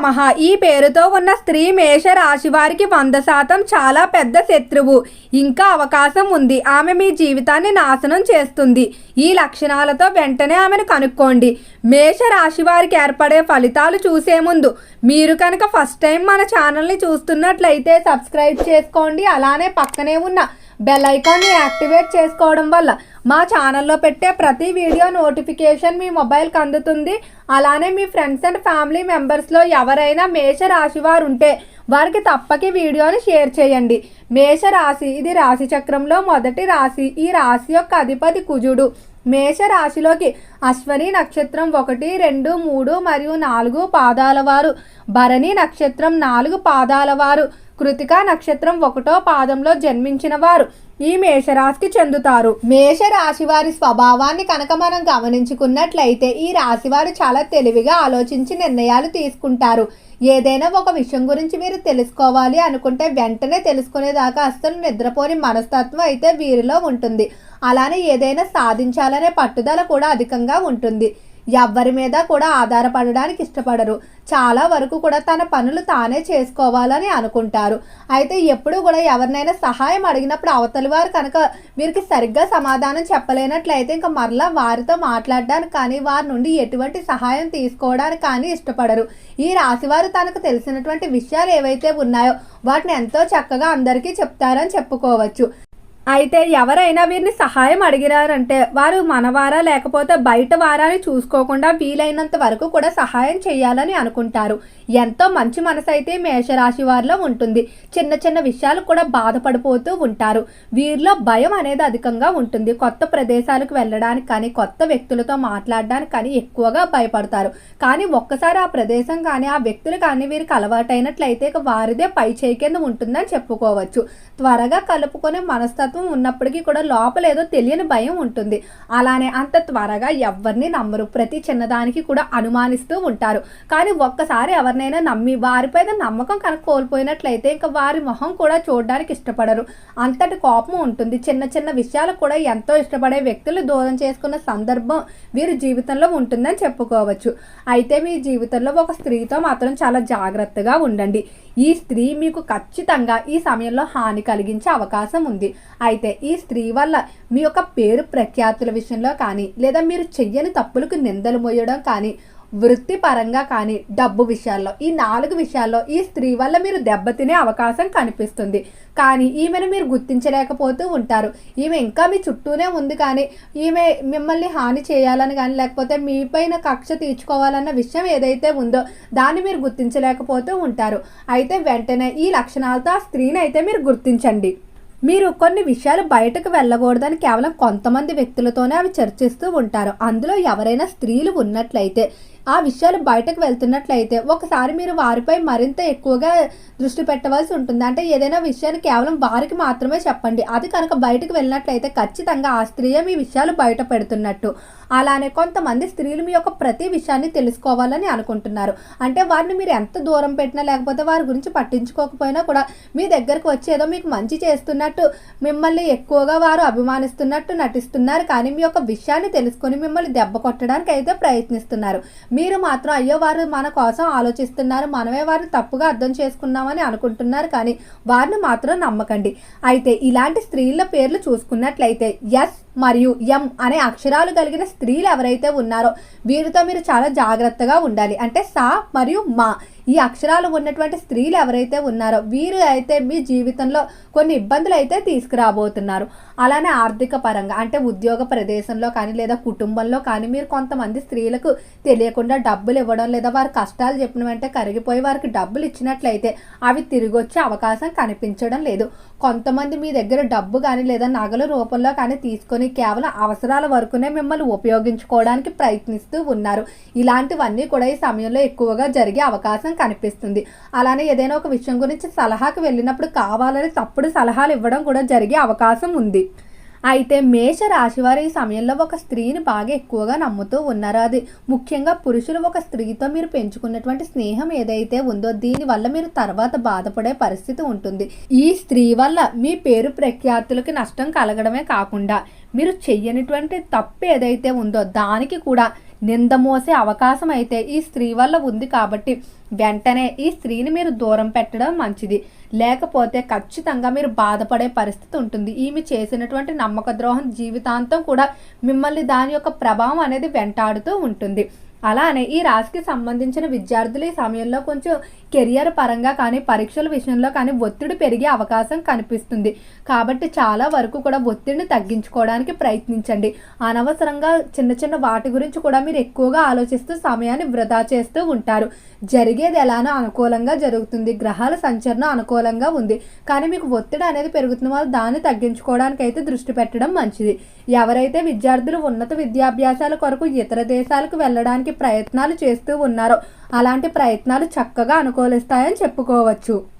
నమ. ఈ పేరుతో ఉన్న స్త్రీ మేష రాశి వారికి వంద శాతం చాలా పెద్ద శత్రువు. ఇంకా అవకాశం ఉంది. ఆమె మీ జీవితాన్ని నాశనం చేస్తుంది. ఈ లక్షణాలతో వెంటనే ఆమెను కనుక్కోండి. మేష రాశి వారికి ఏర్పడే ఫలితాలు చూసే ముందు మీరు కనుక ఫస్ట్ టైం మన ఛానల్ని చూస్తున్నట్లయితే సబ్స్క్రైబ్ చేసుకోండి. అలానే పక్కనే ఉన్న బెల్ ఐకాన్ని యాక్టివేట్ చేసుకోవడం వల్ల మా ఛానల్లో పెట్టే ప్రతి వీడియో నోటిఫికేషన్ మీ మొబైల్కి అందుతుంది. అలానే మీ ఫ్రెండ్స్ అండ్ ఫ్యామిలీ మెంబర్స్లో ఎవరైనా మేష రాశి వారు ఉంటే వారికి తప్పకి వీడియోని షేర్ చేయండి. మేష రాశి ఇది రాశి చక్రంలో మొదటి రాశి. ఈ రాశి యొక్క అధిపతి కుజుడు. మేష రాశిలోకి అశ్వని నక్షత్రం ఒకటి రెండు మూడు మరియు నాలుగు పాదాల వారు. భరణి నక్షత్రం నాలుగు పాదాల వారు. కృతికా నక్షత్రం ఒకటో పాదంలో జన్మించిన వారు. ఈ మేషరాశికి చెందుతారు. మేషరాశి వారి స్వభావాన్ని కనుక మనం గమనించుకున్నట్లయితే ఈ రాశి వారు చాలా తెలివిగా ఆలోచించి నిర్ణయాలు తీసుకుంటారు. ఏదైనా ఒక విషయం గురించి మీరు తెలుసుకోవాలి అనుకుంటే వెంటనే తెలుసుకునేదాకా అస్సలు నిద్రపోని మనస్తత్వం అయితే వీరిలో ఉంటుంది. అలానే ఏదైనా సాధించాలనే పట్టుదల కూడా అధికంగా ఉంటుంది. ఎవ్వరి మీద కూడా ఆధారపడడానికి ఇష్టపడరు. చాలా వరకు కూడా తన పనులు తానే చేసుకోవాలని అనుకుంటారు. అయితే ఎప్పుడు కూడా ఎవరినైనా సహాయం అడిగినప్పుడు అవతలి వారు కనుక వీరికి సరిగ్గా సమాధానం చెప్పలేనట్లయితే ఇంకా మరలా వారితో మాట్లాడడానికి కానీ వారి నుండి ఎటువంటి సహాయం తీసుకోవడానికి కానీ ఇష్టపడరు. ఈ రాశివారు తనకు తెలిసినటువంటి విషయాలు ఏవైతే ఉన్నాయో వాటిని ఎంతో చక్కగా అందరికీ చెప్తారని చెప్పుకోవచ్చు. అయితే ఎవరైనా వీరిని సహాయం అడిగినారంటే వారు మనవారా లేకపోతే బయట వారాని చూసుకోకుండా వీలైనంత వరకు కూడా సహాయం చేయాలని అనుకుంటారు. ఎంతో మంచి మనసు అయితే మేషరాశి వారిలో ఉంటుంది. చిన్న చిన్న విషయాలు కూడా బాధపడిపోతూ ఉంటారు. వీరిలో భయం అనేది అధికంగా ఉంటుంది. కొత్త ప్రదేశాలకు వెళ్ళడానికి కానీ కొత్త వ్యక్తులతో మాట్లాడడానికి కానీ ఎక్కువగా భయపడతారు. కానీ ఒక్కసారి ఆ ప్రదేశం కానీ ఆ వ్యక్తులు కానీ వీరికి అలవాటైనట్లయితే వారిదే పై చేయి కింద ఉంటుందని చెప్పుకోవచ్చు. త్వరగా కలుపుకునే మనస్తత్వం ఉన్నప్పటికీ కూడా లోపల ఏదో తెలియని భయం ఉంటుంది. అలానే అంత త్వరగా ఎవరిని నమ్మరు. ప్రతి చిన్నదానికి కూడా అనుమానిస్తూ ఉంటారు. కానీ ఒక్కసారి ఎవరిని ఎవరినైనా నమ్మి వారిపైన నమ్మకం కనుక కోల్పోయినట్లయితే ఇంకా వారి మొహం కూడా చూడడానికి ఇష్టపడరు. అంతటి కోపం ఉంటుంది. చిన్న చిన్న విషయాలు కూడా ఎంతో ఇష్టపడే వ్యక్తులు దూరం చేసుకున్న సందర్భం వీరి జీవితంలో ఉంటుందని చెప్పుకోవచ్చు. అయితే మీ జీవితంలో ఒక స్త్రీతో మాత్రం చాలా జాగ్రత్తగా ఉండండి. ఈ స్త్రీ మీకు ఖచ్చితంగా ఈ సమయంలో హాని కలిగించే అవకాశం ఉంది. అయితే ఈ స్త్రీ వల్ల మీ యొక్క పేరు ప్రఖ్యాతుల విషయంలో కానీ లేదా మీరు చెయ్యని తప్పులకు నిందలు మోయడం కానీ వృత్తిపరంగా కానీ డబ్బు విషయాల్లో ఈ నాలుగు విషయాల్లో ఈ స్త్రీ వల్ల మీరు దెబ్బతినే అవకాశం కనిపిస్తుంది. కానీ ఈమెను మీరు గుర్తించలేకపోతూ ఉంటారు. ఈమె ఇంకా మీ చుట్టూనే ఉంది కానీ ఈమె మిమ్మల్ని హాని చేయాలని కానీ లేకపోతే మీపైన కక్ష తీర్చుకోవాలన్న విషయం ఏదైతే ఉందో దాన్ని మీరు గుర్తించలేకపోతూ ఉంటారు. అయితే వెంటనే ఈ లక్షణాలతో ఆ స్త్రీని అయితే మీరు గుర్తించండి. మీరు కొన్ని విషయాలు బయటకు వెళ్ళకూడదని కేవలం కొంతమంది వ్యక్తులతోనే అవి చర్చిస్తూ ఉంటారు. అందులో ఎవరైనా స్త్రీలు ఉన్నట్లయితే ఆ విషయాలు బయటకు వెళ్తున్నట్లయితే ఒకసారి మీరు వారిపై మరింత ఎక్కువగా దృష్టి పెట్టవలసి ఉంటుంది. అంటే ఏదైనా విషయాన్ని కేవలం వారికి మాత్రమే చెప్పండి. అది కనుక బయటకు వెళ్ళినట్లయితే ఖచ్చితంగా ఆ స్త్రీయే మీ విషయాలు బయట పెడుతున్నట్టు. అలానే కొంతమంది స్త్రీలు మీ యొక్క ప్రతి విషయాన్ని తెలుసుకోవాలని అనుకుంటున్నారు. అంటే వారిని మీరు ఎంత దూరం పెట్టినా లేకపోతే వారి గురించి పట్టించుకోకపోయినా కూడా మీ దగ్గరకు వచ్చి ఏదో మీకు మంచి చేస్తున్నట్టు మిమ్మల్ని ఎక్కువగా వారు అభిమానిస్తున్నట్టు నటిస్తున్నారు. కానీ మీ యొక్క విషయాన్ని తెలుసుకొని మిమ్మల్ని దెబ్బ కొట్టడానికి అయితే ప్రయత్నిస్తున్నారు. మీరు మాత్రం అయ్యో వారు మన కోసం ఆలోచిస్తున్నారు మనమే వారిని తప్పుగా అర్థం చేసుకున్నామని అనుకుంటున్నారు కానీ వారిని మాత్రం నమ్మకండి. అయితే ఇలాంటి స్త్రీల పేర్లు చూసుకున్నట్లయితే ఎస్ మరియు ఎం అనే అక్షరాలు కలిగిన స్త్రీలు ఎవరైతే ఉన్నారో వీరితో మీరు చాలా జాగ్రత్తగా ఉండాలి. అంటే సా మరియు మా ఈ అక్షరాలు ఉన్నటువంటి స్త్రీలు ఎవరైతే ఉన్నారో వీరు అయితే మీ జీవితంలో కొన్ని ఇబ్బందులు అయితే తీసుకురాబోతున్నారు. అలానే ఆర్థిక పరంగా అంటే ఉద్యోగ ప్రదేశంలో కానీ లేదా కుటుంబంలో కానీ మీరు కొంతమంది స్త్రీలకు తెలియకుండా డబ్బులు ఇవ్వడం లేదా వారి కష్టాలు చెప్పిన వెంటనే కరిగిపోయి వారికి డబ్బులు ఇచ్చినట్లయితే అవి తిరిగి వచ్చే అవకాశం కనిపించడం లేదు. కొంతమంది మీ దగ్గర డబ్బు కానీ లేదా నగల రూపంలో కానీ తీసుకొని కేవలం అవసరాల వరకునే మిమ్మల్ని ఉపయోగించుకోవడానికి ప్రయత్నిస్తూ ఉన్నారు. ఇలాంటివన్నీ కూడా ఈ సమయంలో ఎక్కువగా జరిగే అవకాశం కనిపిస్తుంది. అలానే ఏదైనా ఒక విషయం గురించి సలహాకి వెళ్ళినప్పుడు కావాలని తప్పుడు సలహాలు ఇవ్వడం కూడా జరిగే అవకాశం ఉంది. అయితే మేష రాశివారు ఈ సమయంలో ఒక స్త్రీని బాగా ఎక్కువగా నమ్ముతూ ఉన్నారు. అది ముఖ్యంగా పురుషులు ఒక స్త్రీతో మీరు పెంచుకున్నటువంటి స్నేహం ఏదైతే ఉందో దీనివల్ల మీరు తర్వాత బాధపడే పరిస్థితి ఉంటుంది. ఈ స్త్రీ వల్ల మీ పేరు ప్రఖ్యాతులకి నష్టం కలగడమే కాకుండా మీరు చెయ్యనిటువంటి తప్పు ఏదైతే ఉందో దానికి కూడా నింద మోసే అవకాశం అయితే ఈ స్త్రీ వల్ల ఉంది కాబట్టి వెంటనే ఈ స్త్రీని మీరు దూరం పెట్టడం మంచిది. లేకపోతే ఖచ్చితంగా మీరు బాధపడే పరిస్థితి ఉంటుంది. ఈమె చేసినటువంటి నమ్మక ద్రోహం జీవితాంతం కూడా మిమ్మల్ని దాని యొక్క ప్రభావం అనేది వెంటాడుతూ ఉంటుంది. అలానే ఈ రాశికి సంబంధించిన విద్యార్థులు ఈ సమయంలో కొంచెం కెరియర్ పరంగా కానీ పరీక్షల విషయంలో కానీ ఒత్తిడి పెరిగే అవకాశం కనిపిస్తుంది. కాబట్టి చాలా వరకు కూడా ఒత్తిడిని తగ్గించుకోవడానికి ప్రయత్నించండి. అనవసరంగా చిన్న చిన్న వాటి గురించి కూడా మీరు ఎక్కువగా ఆలోచిస్తూ సమయాన్ని వృధా చేస్తూ ఉంటారు. జరిగేది ఎలానో అనుకూలంగా జరుగుతుంది. గ్రహాల సంచలనం అనుకూలంగా ఉంది. కానీ మీకు ఒత్తిడి అనేది పెరుగుతున్న వాళ్ళు దాన్ని తగ్గించుకోవడానికి అయితే దృష్టి పెట్టడం మంచిది. ఎవరైతే విద్యార్థులు ఉన్నత విద్యాభ్యాసాల కొరకు ఇతర దేశాలకు వెళ్ళడానికి ప్రయత్నాలు చేస్తూ ఉన్నారు. అలాంటి ప్రయత్నాలు చక్కగా అనుకూలిస్తాయని చెప్పుకోవచ్చు.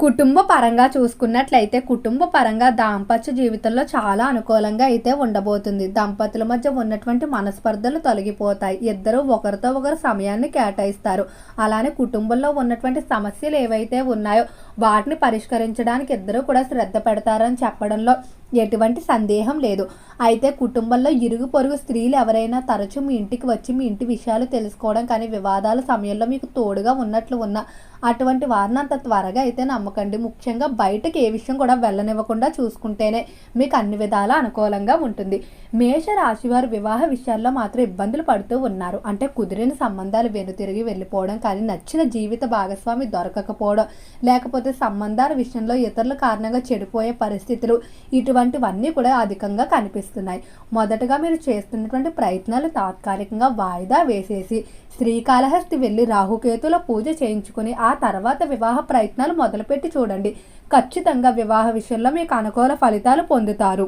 కుటుంబ పరంగా చూసుకున్నట్లయితే కుటుంబ పరంగా దాంపత్య జీవితంలో చాలా అనుకూలంగా అయితే ఉండబోతుంది. దంపతుల మధ్య ఉన్నటువంటి మనస్పర్ధలు తొలగిపోతాయి. ఇద్దరు ఒకరితో ఒకరు సమయాన్ని కేటాయిస్తారు. అలానే కుటుంబంలో ఉన్నటువంటి సమస్యలు ఏవైతే ఉన్నాయో వాటిని పరిష్కరించడానికి ఇద్దరు కూడా శ్రద్ధ పెడతారని చెప్పడంలో ఎటువంటి సందేహం లేదు. అయితే కుటుంబంలో ఇరుగు పొరుగు స్త్రీలు ఎవరైనా తరచూ మీ ఇంటికి వచ్చి మీ ఇంటి విషయాలు తెలుసుకోవడం కానీ వివాదాల సమయంలో మీకు తోడుగా ఉన్నట్లు ఉన్న అటువంటి వారిని అంత త్వరగా అయితే నమ్మకండి. ముఖ్యంగా బయటకి ఏ విషయం కూడా వెళ్ళనివ్వకుండా చూసుకుంటేనే మీకు అన్ని విధాలా అనుకూలంగా ఉంటుంది. మేష రాశి వారు వివాహ విషయాల్లో మాత్రం ఇబ్బందులు పడుతూ ఉన్నారు. అంటే కుదిరిన సంబంధాలు వెనుతిరిగి వెళ్ళిపోవడం కానీ నచ్చిన జీవిత భాగస్వామి దొరకకపోవడం లేకపోతే సంబంధాల విషయంలో ఇతరుల కారణంగా చెడిపోయే పరిస్థితులు ఇటువంటివన్నీ కూడా అధికంగా కనిపిస్తున్నాయి. మొదటగా మీరు చేస్తున్నటువంటి ప్రయత్నాలు తాత్కాలికంగా వాయిదా వేసేసి శ్రీకాళహస్తి వెళ్ళి రాహుకేతుల పూజ చేయించుకుని ఆ తర్వాత వివాహ ప్రయత్నాలు మొదలుపెట్టి చూడండి. ఖచ్చితంగా వివాహ విషయంలో మీకు అనుకూల ఫలితాలు పొందుతారు.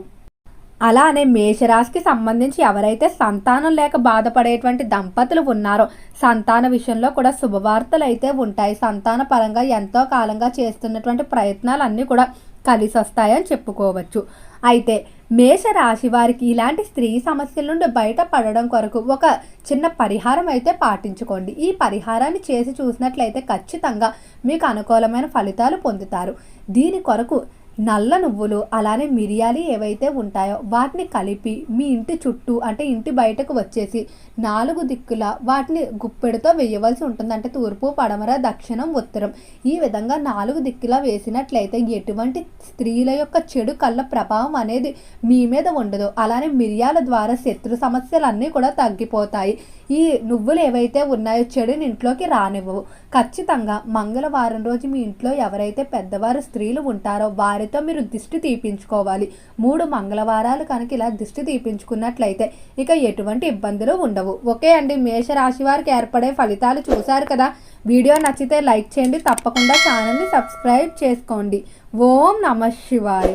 అలానే మేషరాశికి సంబంధించి ఎవరైతే సంతానం లేక బాధపడేటువంటి దంపతులు ఉన్నారో సంతాన విషయంలో కూడా శుభవార్తలు అయితే ఉంటాయి. సంతాన పరంగా ఎంతో కాలంగా చేస్తున్నటువంటి ప్రయత్నాలు అన్నీ కూడా కలిసి వస్తాయని చెప్పుకోవచ్చు. అయితే మేష రాశి వారికి ఇలాంటి స్త్రీ సమస్యల నుండి బయటపడడం కొరకు ఒక చిన్న పరిహారం అయితే పాటించుకోండి. ఈ పరిహారాన్ని చేసి చూసినట్లయితే ఖచ్చితంగా మీకు అనుకూలమైన ఫలితాలు పొందుతారు. దీని కొరకు నల్ల నువ్వులు అలానే మిరియాలు ఏవైతే ఉంటాయో వాటిని కలిపి మీ ఇంటి చుట్టూ అంటే ఇంటి బయటకు వచ్చేసి నాలుగు దిక్కుల వాటిని గుప్పెడుతో వేయవలసి ఉంటుంది. అంటే తూర్పు పడమర దక్షిణం ఉత్తరం. ఈ విధంగా నాలుగు దిక్కులా వేసినట్లయితే ఎటువంటి స్త్రీల యొక్క చెడు కళ్ళ ప్రభావం అనేది మీ మీద ఉండదు. అలానే మిరియాల ద్వారా శత్రు సమస్యలన్నీ కూడా తగ్గిపోతాయి. ఈ నువ్వులు ఏవైతే ఉన్నాయో చెడుని ఇంట్లోకి రానివ్వవు. ఖచ్చితంగా మంగళవారం రోజు మీ ఇంట్లో ఎవరైతే పెద్దవారు స్త్రీలు ఉంటారో వారితో మీరు దిష్టి తీపించుకోవాలి. మూడు మంగళవారాలు కనుక ఇలా దిష్టి తీపించుకున్నట్లయితే ఇక ఎటువంటి ఇబ్బందులు ఉండవు. ఓకే అండి మేషరాశి వారికి ఏర్పడే ఫలితాలు చూశారు కదా? వీడియో నచ్చితే లైక్ చేయండి. తప్పకుండా ఛానల్ని సబ్స్క్రైబ్ చేసుకోండి. ఓం నమ శివాయ.